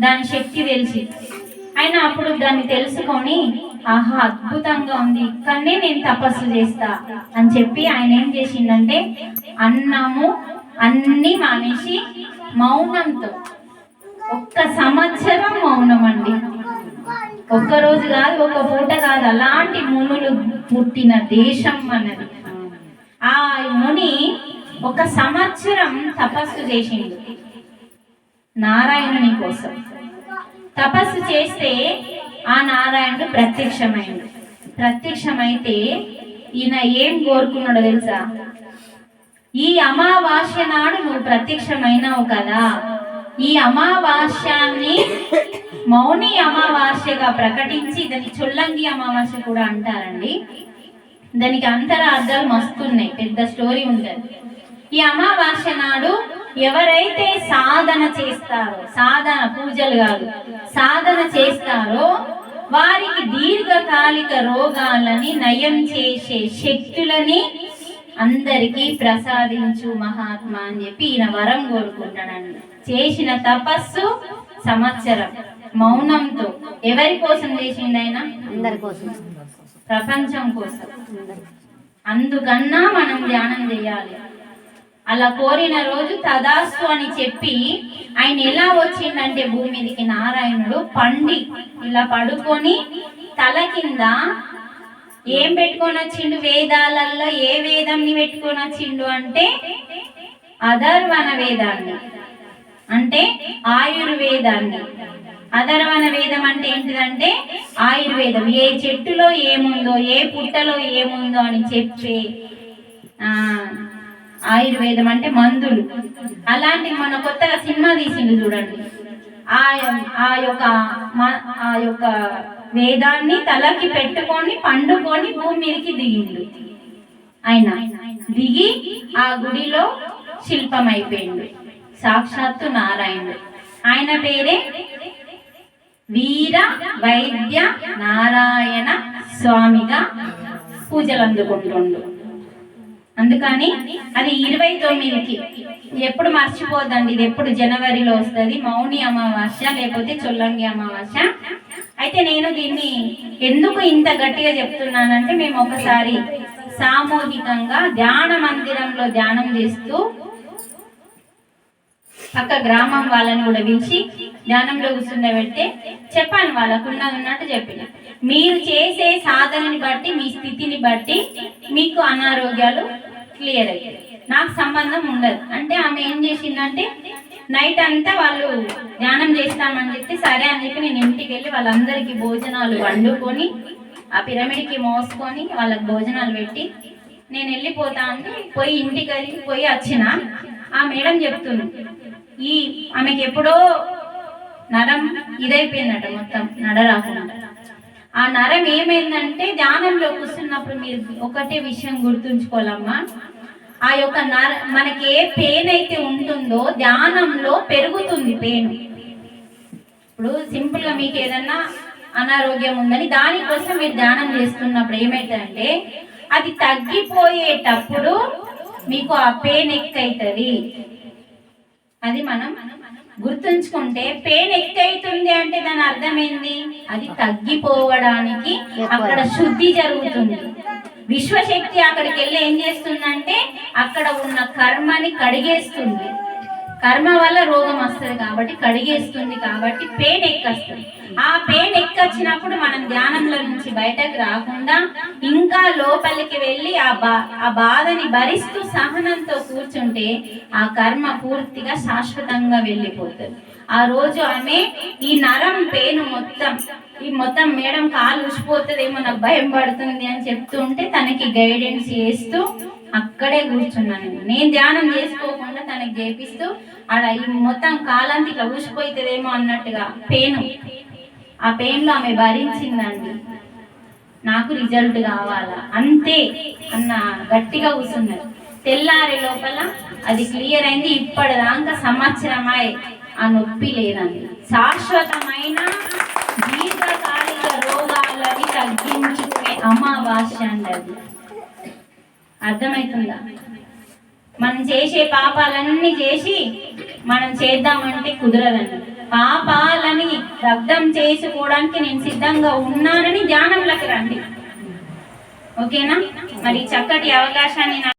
దాని శక్తి తెలిసి. ఆయన అప్పుడు దాన్ని తెలుసుకొని ఆహా అద్భుతంగా ఉంది. ఇక్కడనే నేను తపస్సు చేస్తా. అని చెప్పి ఆయన ఏం చేసిందంటే అన్నము అన్ని మానేసి మౌనంతో ఒక్క సంవత్సరం మౌనం అండి ఒక్క రోజు కాదు ఒక పూట కాదు అలాంటి మునులు పుట్టిన దేశం అన్నది. ఆ ముని ఒక సంవత్సరం తపస్సు చేసిండు. నారాయణుని కోసం. తపస్సు చేస్తే ఆ నారాయణుడు ప్రత్యక్షమైంది ప్రత్యక్షమైతే ఈయన ఏం కోరుకున్నాడో తెలుసా? ఈ అమావాస్య నాడు నువ్వు ప్రత్యక్షమైనావు కదా. ఈ అమావాస్యాన్ని మౌని అమావాస్యగా ప్రకటించి దాన్ని చొల్లంగి అమావాస్య కూడా అంటారండి. దానికి అంతరార్థాలు మస్తున్నాయి పెద్ద స్టోరీ ఉంటుంది. ఈ అమావాస్య నాడు ఎవరైతే సాధన చేస్తారో సాధన పూజలు కాదు సాధన చేస్తారో వారికి దీర్ఘకాలిక రోగాలని నయం చేసే శక్తులని అందరికీ ప్రసాదించు మహాత్మా అని చెప్పి ఈయన వరం కోరుకుంటాడండి చేసిన తపస్సు సంవత్సరం మౌనంతో ఎవరి కోసం చేసిండు ఆయన? అందరి కోసం. ప్రపంచం కోసం. అందుకన్నా మనం ధ్యానం చేయాలి. అలా కోరిన రోజు తదాస్తు అని చెప్పి ఆయన ఎలా వచ్చిండంటే భూమి మీదకి నారాయణుడు పండి ఇలా పడుకొని తల కింద ఏం పెట్టుకొని వచ్చిండు? వేదాలలో ఏ వేదంని పెట్టుకొని వచ్చిండు అంటే అధర్వణ వేదాన్ని. అంటే ఆయుర్వేదాన్ని. అధర్వణ వేదం అంటే ఏంటిదంటే ఆయుర్వేదం. ఏ చెట్టులో ఏముందో ఏ పుట్టలో ఏముందో అని చెప్పి ఆ ఆయుర్వేదం అంటే మందులు. అలాంటి మన కొత్తగా సినిమా తీసిండు చూడండి. ఆ ఆ యొక్క ఆ యొక్క వేదాన్ని తలకి పెట్టుకొని పండుకొని భూమి మీదకి దిగిండు. ఆయన దిగి ఆ గుడిలో శిల్పం అయిపోయిండు సాక్షాత్తు నారాయణుడు. ఆయన పేరే వీర వైద్య నారాయణ స్వామిగా పూజలు అందుకుంటుండు అందుకని అది ఇరవై తొమ్మిదికి. ఎప్పుడు మర్చిపోద్దండి ఇది ఎప్పుడు జనవరిలో వస్తుంది. మౌని అమావాస్య లేకపోతే చొల్లంగి అమావాస్య. అయితే నేను దీన్ని ఎందుకు ఇంత గట్టిగా చెప్తున్నానంటే మేము ఒకసారి సామూహికంగా ధ్యాన మందిరంలో ధ్యానం చేస్తూ పక్క గ్రామం వాళ్ళని కూడా పిలిచి ధ్యానంలో కూర్చుండబెడితే చెప్పాను వాళ్ళకు ఉన్నది ఉన్నట్టు చెప్పిన. మీరు చేసే సాధనని బట్టి మీ స్థితిని బట్టి మీకు అనారోగ్యాలు క్లియర్ అయ్యాయి. నాకు సంబంధం ఉండదు. అంటే ఆమె ఏం చేసిందంటే నైట్ అంతా వాళ్ళు ధ్యానం చేస్తామని చెప్పి సరే అని చెప్పి నేను ఇంటికి వెళ్ళి వాళ్ళందరికీ భోజనాలు వండుకొని ఆ పిరమిడ్కి మోసుకొని వాళ్ళకి భోజనాలు పెట్టి నేను వెళ్ళిపోతా అంటే పోయి ఇంటికి వెళ్ళి పోయి వచ్చిన. ఆ మేడం చెప్తుంది ఈ ఆమెకి ఎప్పుడో నరం ఇదైపోయిందట మొత్తం నడరాకుండా ఆ నరం ఏమైందంటే ధ్యానంలో కూర్చున్నప్పుడు మీరు ఒకటే విషయం గుర్తుంచుకోవాలమ్మా. ఆ యొక్క నర మనకి ఏ పెయిన్ అయితే ఉంటుందో ధ్యానంలో పెరుగుతుంది పెయిన్. ఇప్పుడు సింపుల్గా మీకు ఏదన్నా అనారోగ్యం ఉందని దానికోసం మీరు ధ్యానం చేస్తున్నప్పుడు ఏమైతుందంటే అది తగ్గిపోయేటప్పుడు మీకు ఆ పెయిన్ ఎక్కువైతుంది. అది మనం గుర్తుంచుకుంటే పెయిన్ ఎక్కువైతుంది అంటే దాని అర్థం ఏంది అది తగ్గిపోవడానికి అక్కడ శుద్ధి జరుగుతుంది. విశ్వశక్తి అక్కడికి వెళ్ళి ఏం చేస్తుందంటే అక్కడ ఉన్న కర్మని కడిగేస్తుంది. కర్మ వల్ల రోగం వస్తుంది కాబట్టి కడిగేస్తుంది కాబట్టి పెయిన్ ఎక్కొస్తుంది. ఆ పెయిన్ ఎక్కొచ్చినప్పుడు మనం ధ్యానంలో నుంచి బయటకు రాకుండా ఇంకా లోపలికి వెళ్ళి ఆ బా ఆ బాధని భరిస్తూ సహనంతో కూర్చుంటే ఆ కర్మ పూర్తిగా శాశ్వతంగా వెళ్ళిపోతుంది. ఆ రోజు ఆమె ఈ నరం పెయిన్ మొత్తం ఈ మొత్తం మేడం కాలు ఉసిపోతుందేమో నాకు భయం పడుతుంది అని చెప్తూ ఉంటే తనకి గైడెన్స్ చేస్తూ అక్కడే కూర్చున్నాను నేను. నేను ధ్యానం చేసుకోకుండా తనకి చేపిస్తూ ఆడ ఈ మొత్తం కాలంతా ఇట్లా ఊసిపోతుందేమో అన్నట్టుగా పెయిన్. ఆ పెయిన్లో ఆమె భరించిందండి. నాకు రిజల్ట్ కావాలా? అంతే అన్న గట్టిగా కూర్చున్నది. తెల్లారి లోపల అది క్లియర్ అయింది ఇప్పటిదాకా సంవత్సరమై ఆ నొప్పి లేదండి. శాశ్వతమైన దీర్ఘకాలిక రోగాలని తగ్గించుకునే అమావాస్య అండి అది. అర్థమవుతుందా మనం చేసే పాపాలన్నీ చేసి మనం చేద్దామంటే కుదరదండి. పాపాలని దగ్ధం చేసుకోవడానికి నేను సిద్ధంగా ఉన్నానని ధ్యానంలోకి రండి. ఓకేనా? మరి చక్కటి అవకాశాన్ని